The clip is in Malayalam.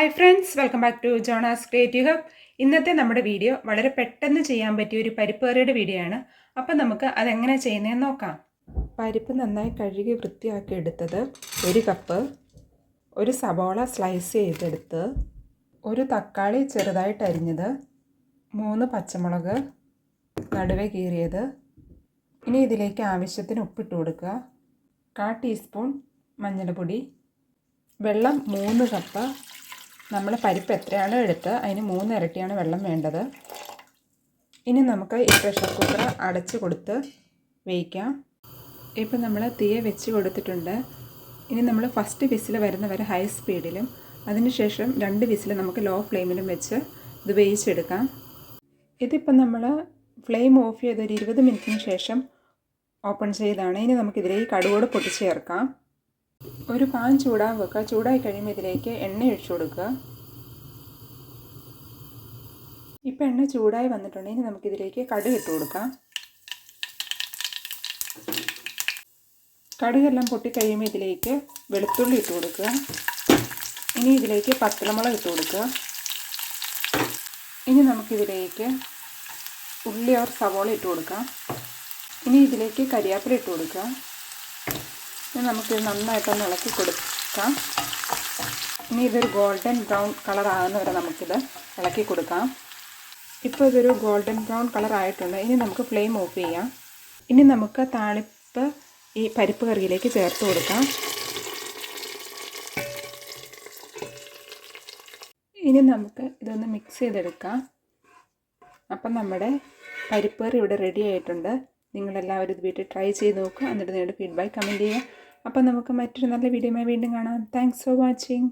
Hi friends welcome back to Jonas creative hub ഇന്നത്തെ നമ്മുടെ വീഡിയോ വളരെ പെട്ടെന്ന് ചെയ്യാൻ പറ്റിയ ഒരു പരിപ്പ് കറിയുടെ വീഡിയോ ആണ്. അപ്പം നമുക്ക് അതെങ്ങനെ ചെയ്യുന്നതെന്ന് നോക്കാം. പരിപ്പ് നന്നായി കഴുകി വൃത്തിയാക്കി എടുത്തത് ഒരു കപ്പ് ഒരു സബോള സ്ലൈസ് ചെയ്തെടുത്ത് ഒരു തക്കാളി ചെറുതായിട്ട് അരിഞ്ഞത് മൂന്ന് പച്ചമുളക് നടുവെ കീറിയത് ഇനി ഇതിലേക്ക് ആവശ്യത്തിന് ഉപ്പിട്ട് കൊടുക്കുക. കാ ടീസ്പൂൺ മഞ്ഞൾപ്പൊടി വെള്ളം മൂന്ന് കപ്പ് നമ്മൾ പരിപ്പ് എത്രയാണ് എടുത്ത് അതിന് മൂന്ന് ഇരട്ടിയാണ് വെള്ളം വേണ്ടത്. ഇനി നമുക്ക് ഈ പ്രഷർ കുക്കർ അടച്ച് കൊടുത്ത് വേവിക്കാം. ഇപ്പം നമ്മൾ തീയെ വെച്ച് കൊടുത്തിട്ടുണ്ട്. ഇനി നമ്മൾ ഫസ്റ്റ് വിസിൽ വരുന്നവരെ ഹൈ സ്പീഡിലും അതിനുശേഷം രണ്ട് വിസിൽ നമുക്ക് ലോ ഫ്ലെയിമിലും വെച്ച് ഇത് വേവിച്ചെടുക്കാം. ഇതിപ്പം നമ്മൾ ഫ്ലെയിം ഓഫ് ചെയ്ത് ഒരു ഇരുപത് മിനിറ്റിന് ശേഷം ഓപ്പൺ ചെയ്താണ്. ഇനി നമുക്കിതിലേക്ക് കടുകോട് പൊട്ടിച്ച് ചേർക്കാം. ഒരു പാൻ ചൂടാൻ വെക്കുക. ചൂടായി കഴിയുമ്പോൾ ഇതിലേക്ക് എണ്ണ ഒഴിച്ചു കൊടുക്കുക. ഇപ്പം എണ്ണ ചൂടായി വന്നിട്ടുണ്ടെങ്കിൽ നമുക്കിതിലേക്ക് കടുക് ഇട്ട് കൊടുക്കാം. കടുകെല്ലാം പൊട്ടിക്കഴിയുമ്പോൾ ഇതിലേക്ക് വെളുത്തുള്ളി ഇട്ട് കൊടുക്കുക. ഇനി ഇതിലേക്ക് പത്തലമുളക് ഇട്ട് കൊടുക്കുക. ഇനി നമുക്കിതിലേക്ക് ഉള്ളി ഓർ സവോള ഇട്ട് കൊടുക്കാം. ഇനി ഇതിലേക്ക് കരിയാപ്പില ഇട്ട് കൊടുക്കുക. ഇനി നമുക്കിത് നന്നായിട്ടൊന്ന് ഇളക്കി കൊടുക്കാം. ഇനി ഇതൊരു ഗോൾഡൻ ബ്രൗൺ കളർ ആകുന്ന വരെ നമുക്കിത് ഇളക്കി കൊടുക്കാം. ഇപ്പോൾ ഇതൊരു ഗോൾഡൻ ബ്രൗൺ കളർ ആയിട്ടുണ്ട്. ഇനി നമുക്ക് ഫ്ലെയിം ഓഫ് ചെയ്യാം. ഇനി നമുക്ക് താളിപ്പ് ഈ പരിപ്പ് കറിയിലേക്ക് ചേർത്ത് കൊടുക്കാം. ഇനി നമുക്ക് ഇതൊന്ന് മിക്സ് ചെയ്തെടുക്കാം. അപ്പം നമ്മുടെ പരിപ്പ് കറി ഇവിടെ റെഡി ആയിട്ടുണ്ട്. നിങ്ങളെല്ലാവരും ഇത് വീട്ടിൽ ട്രൈ ചെയ്ത് നോക്കുക. എന്നിട്ട് നിങ്ങളുടെ ഫീഡ്ബാക്ക് കമന്റ് ചെയ്യുക. അപ്പോൾ നമുക്ക് മറ്റൊരു നല്ല വീഡിയോയുമായി വീണ്ടും കാണാം. Thanks for watching